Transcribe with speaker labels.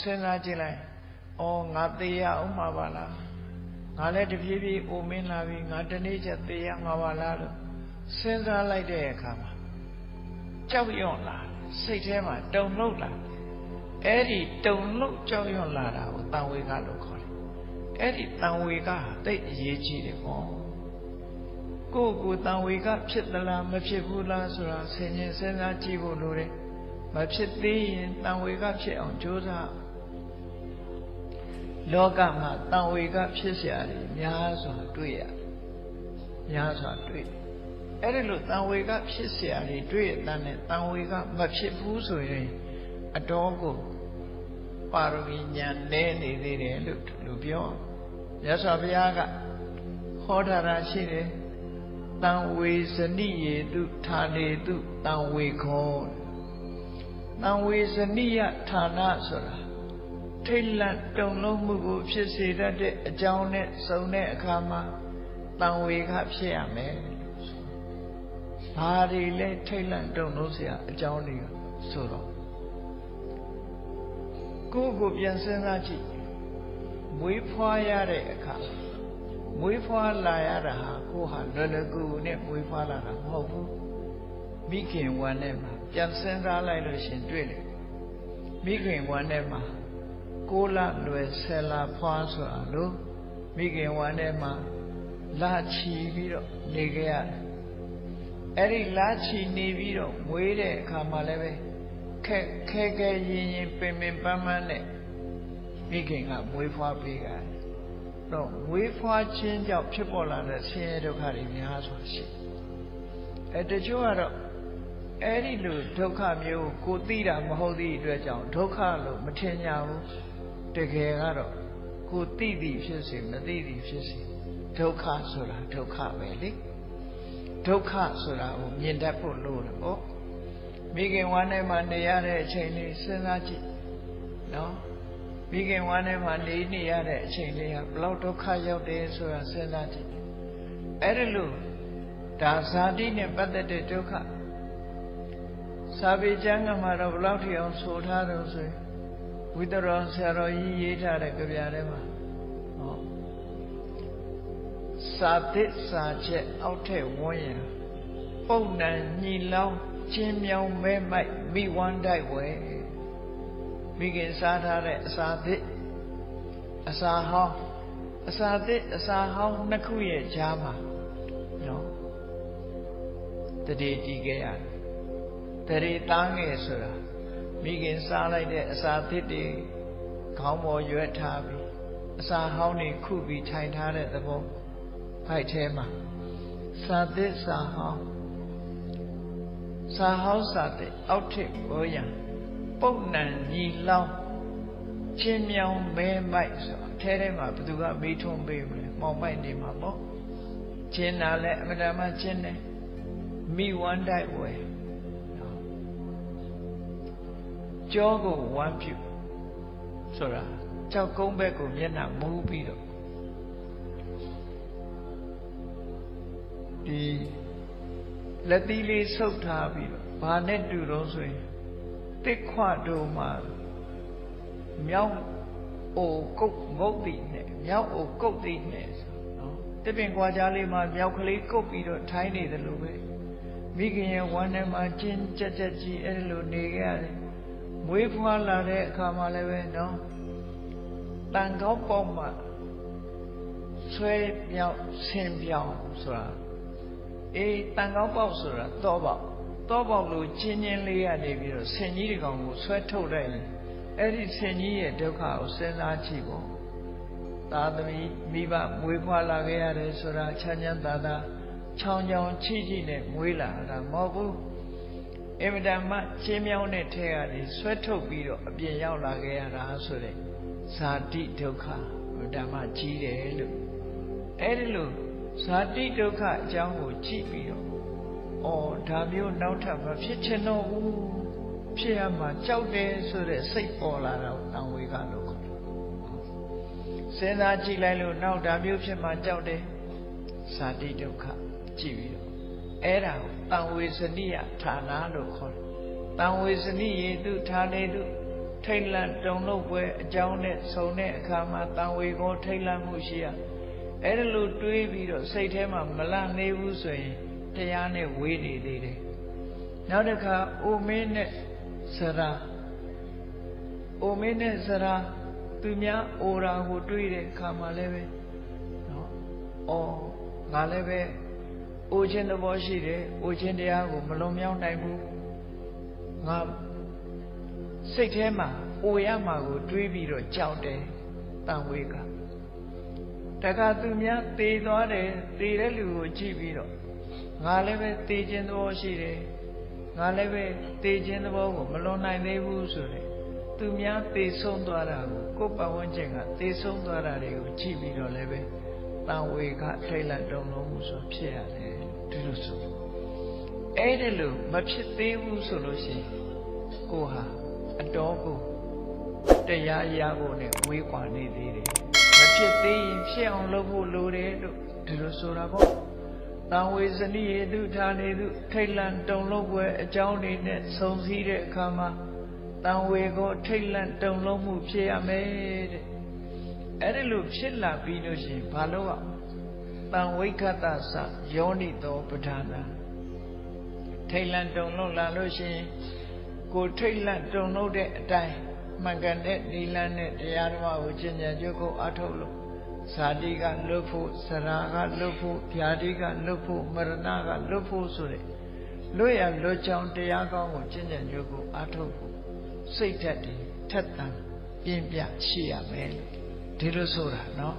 Speaker 1: စဉ်းစားကြည့်လိုက်ဩငါသေးရအောင်မှာပါလားငါလည်းတပြေးပြေးအိုမင်းလာပြီငါတနေ့ချက်သေးရမှာပါလားလို့စဉ်းစားလိုက်တဲ့အခါမှာကြောက်ရွံ့လာစိတ်ထဲမှာတုန်လှုပ်လာအဲ့ဒီတုန်လှုပ်ကြောက်ရွံ့လာတာကိုတန်ဝေကလို့ခေါ်တယ်အဲ့ဒီတန်ဝေကတိတ်အရေးကြီးတယ်ပေါ့ကိုယ့်ကိုယ်တန်ဝေကဖြစ်သလားမဖြစ်ဘူးလားဆိုတာဆင်ញင်စဉ်းစားကြည့်ဖို့လိုတယ်မဖြစ်သေးရင်တန်ဝေကဖြစ်အောင်ကြိုးစား လောကမှာတန်ဝေကဖြစ်เสียတယ်များစွာတွေ့ရများစွာတွေ့အဲ့ဒီလိုတန်ဝေကဖြစ်เสียတယ်တွေ့ရတဲ့နဲ့တန်ဝေကမဖြစ်ဘူးဆိုရင်အတော်ကိုပါရမီညာနဲနေသေးတယ်လို့လူပြောမြတ်စွာဘုရားကဟောထားတာရှိတယ်တံဝေဇနိယေတုဌာနေတုတံဝေခောတံဝေဇနိယဌာနဆိုတာ ထိတ်လန့်တုန်လုံးမှုကိုဖြစ်စေတတ်တဲ့အကြောင်းနဲ့စုံတဲ့အခါမှာတန်ဝေခဖြစ်ရမယ်။ဘာတွေလဲထိတ်လန့်တုန်လုံးစရာအကြောင်းတွေကဆိုတော့ကိုယ့်ကိုပြန်စဉ်းစားကြည့်။မွေးဖွားရတဲ့အခါမွေးဖွားလာရတာဟာကိုဟာလွယ်လွယ်ကူကူနဲ့မွေးဖွားလာတာမဟုတ်ဘူး။မိခင်ဝန်ထဲမှာပြန်စဉ်းစားလိုက်လို့ရှင်တွေ့လေ။မိခင်ဝန်ထဲမှာ ကိုလလွယ်ဆယ်လာဖွားဆိုတာလို့မိခင်ဝမ်းထဲမှာလာချီပြီးတော့နေကြရတယ်အဲ့ဒီလာချီနေပြီးတော့မွေးတဲ့အခါမှာလည်းပဲခက်ခဲခဲရင်ရင်ပင်ပင်ပန်းပန်းနဲ့မိခင်ကမွေးဖွားပေးကြတယ်တော့မွေးဖွားခြင်းကြောင့်ဖြစ်ပေါ်လာတဲ့ဆင်းရဲဒုက္ခတွေများစွာရှိအဲတချို့ကတော့အဲ့ဒီလိုဒုက္ခမျိုးကိုသိတာမဟုတ်သည့်အတွက်ကြောင့်ဒုက္ခလို့မထင်ကြဘူး တကယ်ကတော့ကိုသိသည်ဖြစ်စေမသိသည်ဖြစ်စေဒုက္ခဆိုတာဒုက္ခပဲလေဒုက္ခဆိုတာကိုမြင်တတ်ဖို့လိုတယ်ပေါ့မိခင်ဝမ်းထဲမှာနေရတဲ့အချိန်လေးစဉ်းစားကြည့်နော်မိခင်ဝမ်းထဲမှာနေနေရတဲ့အချိန်လေးကဘလောက်ဒုက္ခရောက်တယ်ဆိုတာစဉ်းစားကြည့်အဲ့ဒါလို့ဒါဇာတိနဲ့ပတ်သက်တဲ့ဒုက္ခစာပေကျမ်းကမှာတော့ဘလောက်ထီအောင်ဆိုထားတော့ဆိုရင် ဝိတရောဆရာတော်ကြီးရေးထားတဲ့ကြပြထဲမှာဟောစာသစ်စာချက်အောက်ထက်ဝန်းရံပုံနံညီလောင်းချင်းမြောင်မဲမိုက်မိဝမ်းတိုက်ဝဲမိခင်စားထားတဲ့အစာသစ်အစာဟောင်းအစာသစ်အစာဟောင်းနှစ်ခုရဲ့ကြားမှာနော်တတိတီးခဲ့ရတယ်တရေသားငယ်ဆိုတာ မိခင်စားလိုက်တဲ့အစာသစ်တွေခေါင်းပေါ်ရွက်ထားပြီးအစာဟောင်းတွေခုပြီးထိုင်ထားတဲ့သဘောဖိုက်ထဲမှာစာသစ်စာဟောင်းစာဟောင်းစာသစ်အောက်ထစ်ဘောရံပုံနံညီလောင်းချင်းမြောင်မဲမိုက်ဆိုအထဲထဲမှာဘသူကမေးထွန်းပေးမလဲမောင်မိုက်နေမှာပေါ့ချင်းနာလဲအမတမချင်းတယ်မိဝမ်းတိုက်ဝဲ ကြောကိုဝမ်းပြုဆိုတာကြောက်ကုန်းဘက်ကိုမျက်နှာမူးပြီးတော့ဒီလက်သီးလေးဆုပ်ထားပြီးတော့ဘာနဲ့တူတော့ဆိုရင်တစ်ခွတို့မှာမြောက်အိုကုတ်ငုတ်တိနဲ့မြောက်အိုကုတ်တိနဲ့ဆိုနော်တပင်ကွာကြားလေးမှာမြောက်ကလေးကုတ်ပြီးတော့ထိုင်းနေတယ်လို့ပဲမိခင်ရဲ့ဝမ်းထဲမှာကျင်းကြက်ကြက်ကြီးအဲ့လိုနေခဲ့ရတယ် မွေးဖွားလာတဲ့အခါမှာလည်းပဲနော်တန်ကောက်ပေါက်မှာဆွဲပြောင်းဆင်းပြောင်းဆိုတာအေးတန်ကောက်ပေါက်ဆိုတာတော့ပေါက်တော့ပေါက်လို့ချင်းချင်းလေးရနေပြီးတော့ဆင်ကြီးဒီကောင်ကိုဆွဲထုတ်လိုက်ရင်အဲ့ဒီဆင်ကြီးရဲ့ဒုက္ခကိုစဉ်းစားကြည့်ပေါ့သာသမီမိဘမွေးဖွားလာခဲ့ရတယ်ဆိုတာချမ်းချမ်းသာသာချောင်းချောင်းချိချိနဲ့မွေးလာတာမဟုတ်ဘူး အင်မတန်မှချင်းမြောင်းတဲ့ထဲကနေဆွဲထုတ်ပြီးတော့အပြင်ရောက်လာခဲ့ရတာဆိုတဲ့ဇာတိဒုက္ခအင်မတန်မှကြီးတယ်လို့အဲ့ဒီလိုဇာတိဒုက္ခအကြောင်းကိုကြည့်ပြီးတော့အော်ဒါမျိုးနောက်ထပ်မဖြစ်ချင်တော့ဘူးဖြစ်ရမှာကြောက်တယ်ဆိုတဲ့စိတ်ပေါ်လာတာတောင်ဝေကလို့ခေါ်တယ်စဉ်းစားကြည့်လိုက်လို့နောက်ဒါမျိုးဖြစ်မှာကြောက်တယ်ဇာတိဒုက္ခကြည့်ပြီးတော့ အဲ့ဒါကိုတံဝေစနိယဌာနလို့ခေါ်တယ်တံဝေစနိယေတုဌာနေတုထိတ်လန့်တုန်လှုပ်ပွဲအကြောင်းနဲ့ဆုံတဲ့အခါမှာတန်ဝေကိုထိတ်လန့်မှုရှိရအဲ့ဒါလို့တွေးပြီးတော့စိတ်ထဲမှာမလန့်နေဘူးဆိုရင်တရားနဲ့ဝေးနေသေးတယ်နောက်တစ်ခါအိုမင်းနဲ့စရာအိုမင်းနဲ့စရာသူများအိုရာကိုတွေးတဲ့အခါမှာလည်းပဲနော်အော်ငါလည်းပဲ အိုခြင်းသဘောရှိတယ်အိုခြင်းတရားကိုမလွန်မြောက်နိုင်ဘူးငါစိတ်ထဲမှာအိုရမှာကိုတွေးပြီးတော့ကြောက်တယ်တန်ဝေကတခါသူများသေသွားတယ်သေတဲ့လူကိုကြည့်ပြီးတော့ငါလည်းပဲသေခြင်းသဘောရှိတယ်ငါလည်းပဲသေခြင်းသဘောကိုမလွန်နိုင်သေးဘူးဆိုတယ်သူများသေဆုံးသွားတာကိုကိုယ်ပတ်ဝန်းကျင်ကသေဆုံးသွားတာတွေကိုကြည့်ပြီးတော့လည်းပဲတန်ဝေကထိတ်လန့်တုန်လုံးမှုဆိုဖြစ်ရတယ် ဒီလိုဆိုအဲ့ဒီလိုမဖြစ်သေးဘူးဆိုလို့ရှိရင်ကိုဟာအတော်ကိုတရားရဖို့နဲ့ဝေးကွာနေသေးတယ်မဖြစ်သေးရင်ဖြစ်အောင်လုပ်ဖို့လိုတယ်လို့ဒီလိုဆိုတာပေါ့တံဝေဇနိယေတုဌာနေတုထိတ်လန့်တုန်လှုပ်ပွဲအကြောင်းတွေနဲ့ဆုံစည်းတဲ့အခါမှာတံဝေကိုထိတ်လန့်တုန်လှုပ်မှုဖြစ်ရမယ်တဲ့အဲ့ဒီလိုဖြစ်လာပြီးလို့ရှိရင်ဘာလို့အောင် တံဝိခတသယောနိသောပဋ္ဌာနာထိတ်လန့်တုံလုံးလာလို့ရှိရင်ကိုထိတ်လန့်တုံလုံးတဲ့အတိုင်းမှန်ကန်တဲ့နိလန်းနဲ့တရားဓမ္မကိုကျင့်ကြံကြိုးကိုအထုတ်လို့ဇာတိကလွတ်ဖို့စရာကလွတ်ဖို့ဖြာတိကလွတ်ဖို့မရဏကလွတ်ဖို့ဆိုတဲ့လွတ်ရလွတ်ချောင်းတရားကောင်းကိုကျင့်ကြံကြိုးကိုအထုတ်ဖို့စိတ်ဓာတ်တွေထက်သန်ပြင်းပြရှိရမယ်လို့ဒီလိုဆိုတာနော်